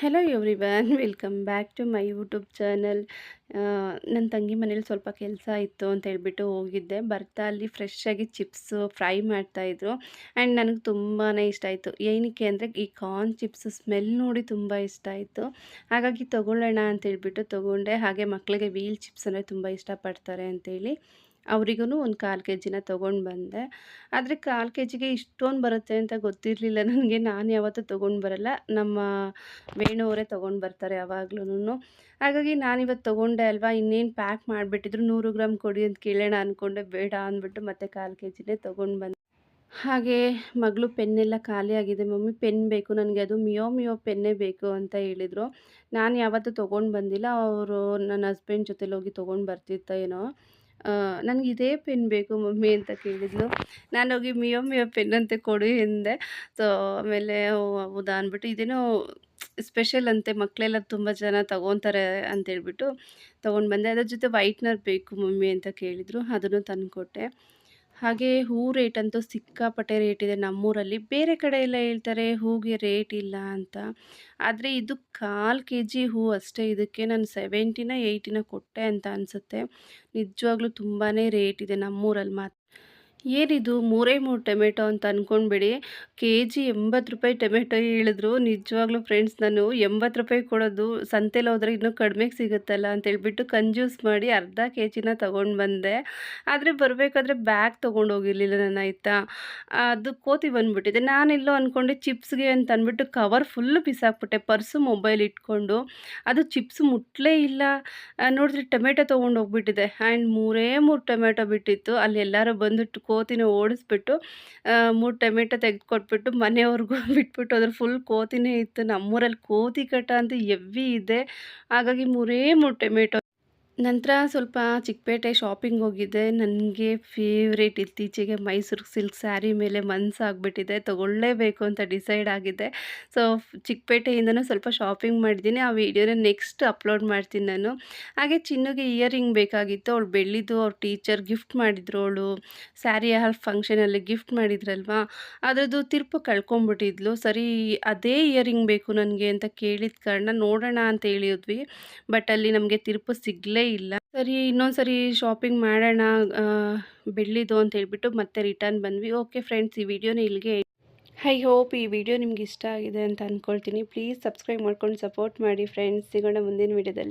Hello everyone welcome back to my YouTube channel ನನ್ನ ತಂಗಿ ಮನೇಲಿ ಸ್ವಲ್ಪ ಕೆಲಸ ಇತ್ತು ಅಂತ ಹೇಳ್ಬಿಟ್ಟು ಹೋಗಿದ್ದೆ. ಬರ್ತಾ ಅಲ್ಲಿ ಫ್ರೆಶ್ಶಾಗಿ ಚಿಪ್ಸು ಫ್ರೈ ಮಾಡ್ತಾಯಿದ್ರು ಆ್ಯಂಡ್ ನನಗೆ ತುಂಬಾ ಇಷ್ಟ ಆಯಿತು. ಏನಕ್ಕೆ ಅಂದರೆ ಈ ಕಾರ್ನ್ ಚಿಪ್ಸ್ ಸ್ಮೆಲ್ ನೋಡಿ ತುಂಬ ಇಷ್ಟ ಆಯಿತು. ಹಾಗಾಗಿ ತೊಗೊಳ್ಳೋಣ ಅಂತ ಹೇಳಿಬಿಟ್ಟು ತೊಗೊಂಡೆ. ಹಾಗೆ ಮಕ್ಕಳಿಗೆ ವೀಲ್ ಚಿಪ್ಸ್ ಅಂದರೆ ತುಂಬ ಇಷ್ಟಪಡ್ತಾರೆ ಅಂತೇಳಿ. ಅವರಿಗೂ ಒಂದು ಕಾಲು ಕೆ ಜಿನ ತೊಗೊಂಡು ಬಂದೆ. ಆದರೆ ಕಾಲು ಕೆ ಜಿಗೆ ಇಷ್ಟೊಂದು ಬರುತ್ತೆ ಅಂತ ಗೊತ್ತಿರಲಿಲ್ಲ. ನನಗೆ ನಾನು ಯಾವತ್ತೂ ತೊಗೊಂಡು ಬರಲ್ಲ. ನಮ್ಮ ವೇಣುವರೇ ತೊಗೊಂಡು ಬರ್ತಾರೆ ಯಾವಾಗ್ಲೂ ಹಾಗಾಗಿ ನಾನಿವತ್ತು ತೊಗೊಂಡೆ ಅಲ್ವಾ? ಇನ್ನೇನು ಪ್ಯಾಕ್ ಮಾಡಿಬಿಟ್ಟಿದ್ರು ನೂರು ಗ್ರಾಮ್ ಕೊಡಿ ಅಂತ ಕೇಳೋಣ ಅಂದ್ಕೊಂಡೆ ಬೇಡ ಅಂದ್ಬಿಟ್ಟು ಮತ್ತೆ ಕಾಲು ಕೆ ಜಿನೇ ತೊಗೊಂಡು ಬಂದೆ. ಹಾಗೆ ಮಗಳು ಪೆನ್ನೆಲ್ಲ ಖಾಲಿ ಆಗಿದೆ ಮಮ್ಮಿ. ಪೆನ್ ಬೇಕು. ನನಗೆ ಅದು ಮಿಯೋ ಮಿಯೋ ಪೆನ್ನೇ ಬೇಕು ಅಂತ ಹೇಳಿದರು. ನಾನು ಯಾವತ್ತೂ ತೊಗೊಂಡು ಬಂದಿಲ್ಲ. ಅವರು ನನ್ನ ಹಸ್ಬೆಂಡ್ ಜೊತೆಲಿ ಹೋಗಿ ತೊಗೊಂಡು ಬರ್ತಿತ್ತ ಏನೋ. ನನಗೆ ಇದೇ ಪೆನ್ ಬೇಕು ಮಮ್ಮಿ ಅಂತ ಕೇಳಿದ್ಲು. ನಾನೋಗಿ ಮಿಯೋ ಮಿಯೋ ಪೆನ್ ಅಂತ ಕೊಡು ಎಂದೆ. ಸೊ ಆಮೇಲೆ ಹೌದಾ ಅಂದ್ಬಿಟ್ಟು ಇದೇನೋ ಸ್ಪೆಷಲ್ ಅಂತೆ ಮಕ್ಕಳೆಲ್ಲ ತುಂಬ ಜನ ತಗೊತಾರೆ ಅಂತೇಳ್ಬಿಟ್ಟು ತೊಗೊಂಡು ಬಂದೆ. ಅದ್ರ ಜೊತೆ ವೈಟ್ನರ್ ಬೇಕು ಮಮ್ಮಿ ಅಂತ ಕೇಳಿದರು. ಅದನ್ನು ತಂದುಕೊಟ್ಟೆ. ಹಾಗೆ ಹೂ ರೇಟ್ ಅಂತೂ ಸಿಕ್ಕಾಪಟ್ಟೆ ರೇಟ್ ಇದೆ ನಮ್ಮೂರಲ್ಲಿ. ಬೇರೆ ಕಡೆ ಎಲ್ಲ ಹೇಳ್ತಾರೆ ಹೂಗೆ ರೇಟ್ ಇಲ್ಲ ಅಂತ. ಆದರೆ ಇದು ಕಾಲು ಕೆ ಜಿ ಹೂ ಅಷ್ಟೇ. ಇದಕ್ಕೆ ನಾನು ಸೆವೆಂಟಿನ ಏಯ್ಟಿನ ಕೊಟ್ಟೆ ಅಂತ ಅನಿಸುತ್ತೆ. ನಿಜವಾಗ್ಲೂ ತುಂಬಾ ರೇಟ್ ಇದೆ ನಮ್ಮೂರಲ್ಲಿ ಮಾತ್ರ. ಏನಿದು ಮೂರೇ ಮೂರು ಟೊಮೆಟೊ ಅಂತ ಅಂದ್ಕೊಂಡ್ಬೇಡಿ ಕೆ ಜಿ ಎಂಬತ್ತು ರೂಪಾಯಿ ಟೊಮೆಟೊ ಹೇಳಿದ್ರು. ನಿಜವಾಗ್ಲೂ ಫ್ರೆಂಡ್ಸ್ ನಾನು ಎಂಬತ್ತು ರೂಪಾಯಿ ಕೊಡೋದು ಸಂತೆಲಿ ಹೋದ್ರೆ ಇನ್ನೂ ಕಡಿಮೆಗೆ ಸಿಗುತ್ತಲ್ಲ ಅಂತೇಳ್ಬಿಟ್ಟು ಕಂಜ್ಯೂಸ್ ಮಾಡಿ ಅರ್ಧ ಕೆ ಜಿನ ತೊಗೊಂಡು ಬಂದೆ. ಆದರೆ ಬರಬೇಕಾದ್ರೆ ಬ್ಯಾಗ್ ತೊಗೊಂಡು ಹೋಗಿರಲಿಲ್ಲ ನಾನು, ಆಯಿತಾ? ಅದು ಕೋತಿ ಬಂದುಬಿಟ್ಟಿದೆ. ನಾನೆಲ್ಲೋ ಅಂದ್ಕೊಂಡೆ ಚಿಪ್ಸ್ಗೆ ಅಂತ ಅಂದ್ಬಿಟ್ಟು ಕವರ್ ಫುಲ್ಲು ಬಿಸಾಕ್ಬಿಟ್ಟೆ, ಪರ್ಸು ಮೊಬೈಲ್ ಇಟ್ಕೊಂಡು. ಅದು ಚಿಪ್ಸ್ ಮುಟ್ಲೇ ಇಲ್ಲ. ನೋಡಿದ್ರೆ ಟೊಮೆಟೊ ತೊಗೊಂಡು ಹೋಗ್ಬಿಟ್ಟಿದೆ. ಆ್ಯಂಡ್ ಮೂರೇ ಮೂರು ಟೊಮೆಟೊ ಬಿಟ್ಟಿತ್ತು. ಅಲ್ಲಿ ಎಲ್ಲರೂ ಬಂದುಬಿಟ್ಟು ಕೋತಿನ ಓಡಿಸ್ಬಿಟ್ಟು ಮೂರು ಟೊಮೆಟೊ ತೆಗೆದುಕೊಟ್ಬಿಟ್ಟು ಮನೆಯವ್ರಿಗೂ ಬಿಟ್ಬಿಟ್ಟು ಅದ್ರ ಫುಲ್ ಕೋತಿನೇ ಇತ್ತು. ನಮ್ಮೂರಲ್ಲಿ ಕೋತಿ ಕಟ ಅಂತ ಎವ್ವಿ ಇದೆ. ಹಾಗಾಗಿ ಮೂರೇ ಮೂರು ಟೊಮೆಟೊ ನಂತರ ಸ್ವಲ್ಪ ಚಿಕ್ಕಪೇಟೆ ಶಾಪಿಂಗ್ ಹೋಗಿದ್ದೆ. ನನಗೆ ಫೇವ್ರೇಟ್ ಇತ್ತೀಚೆಗೆ ಮೈಸೂರು ಸಿಲ್ಕ್ ಸ್ಯಾರಿ ಮೇಲೆ ಮನಸ್ಸಾಗ್ಬಿಟ್ಟಿದೆ ತೊಗೊಳ್ಳೇಬೇಕು ಅಂತ ಡಿಸೈಡ್ ಆಗಿದೆ ಸೊ ಚಿಕ್ಕಪೇಟೆಯಿಂದನೂ ಸ್ವಲ್ಪ ಶಾಪಿಂಗ್ ಮಾಡಿದ್ದೀನಿ. ಆ ವಿಡಿಯೋನ ನೆಕ್ಸ್ಟ್ ಅಪ್ಲೋಡ್ ಮಾಡ್ತೀನಿ ನಾನು. ಹಾಗೆ ಚಿನ್ನುಗೆ ಇಯರಿಂಗ್ ಬೇಕಾಗಿತ್ತು. ಅವಳು ಬೆಳ್ಳಿದ್ದು ಅವ್ರ ಟೀಚರ್ ಗಿಫ್ಟ್ ಮಾಡಿದ್ರು. ಅವಳು ಸ್ಯಾರಿ ಹಾಲ್ ಫಂಕ್ಷನಲ್ಲಿ ಗಿಫ್ಟ್ ಮಾಡಿದ್ರಲ್ವಾ? ಅದರದ್ದು ತಿರುಪು ಕಳ್ಕೊಂಬಿಟ್ಟಿದ್ಲು ಸರಿ, ಅದೇ ಇಯರಿಂಗ್ ಬೇಕು ನನಗೆ ಅಂತ ಕೇಳಿದ ಕಾರಣ ನೋಡೋಣ ಅಂತ ಹೇಳಿದ್ವಿ. ಬಟ್ ಅಲ್ಲಿ ನಮಗೆ ತಿರುಪು ಸಿಗಲೇ ಇಲ್ಲ. ಸರಿ ಇನ್ನೊಂದು ಸರಿ ಶಾಪಿಂಗ್ ಮಾಡೋಣ ಬೆಳ್ಳಿದು ಅಂತ ಹೇಳ್ಬಿಟ್ಟು ಮತ್ತೆ ರಿಟರ್ನ್ ಬಂದ್ವಿ. ಓಕೆ ಫ್ರೆಂಡ್ಸ್ ಈ ವಿಡಿಯೋನ ಇಲ್ಲಿಗೆ ಐ ಹೋಪ್ ಈ ವಿಡಿಯೋ ನಿಮ್ಗೆ ಇಷ್ಟ ಆಗಿದೆ ಅಂತ ಅಂದ್ಕೊಳ್ತೀನಿ ಪ್ಲೀಸ್ ಸಬ್ಸ್ಕ್ರೈಬ್ ಮಾಡ್ಕೊಂಡು ಸಪೋರ್ಟ್ ಮಾಡಿ ಫ್ರೆಂಡ್ಸ್ ಸಿಗೋಣ ಮುಂದಿನ ವಿಡಿಯೋದಲ್ಲಿ.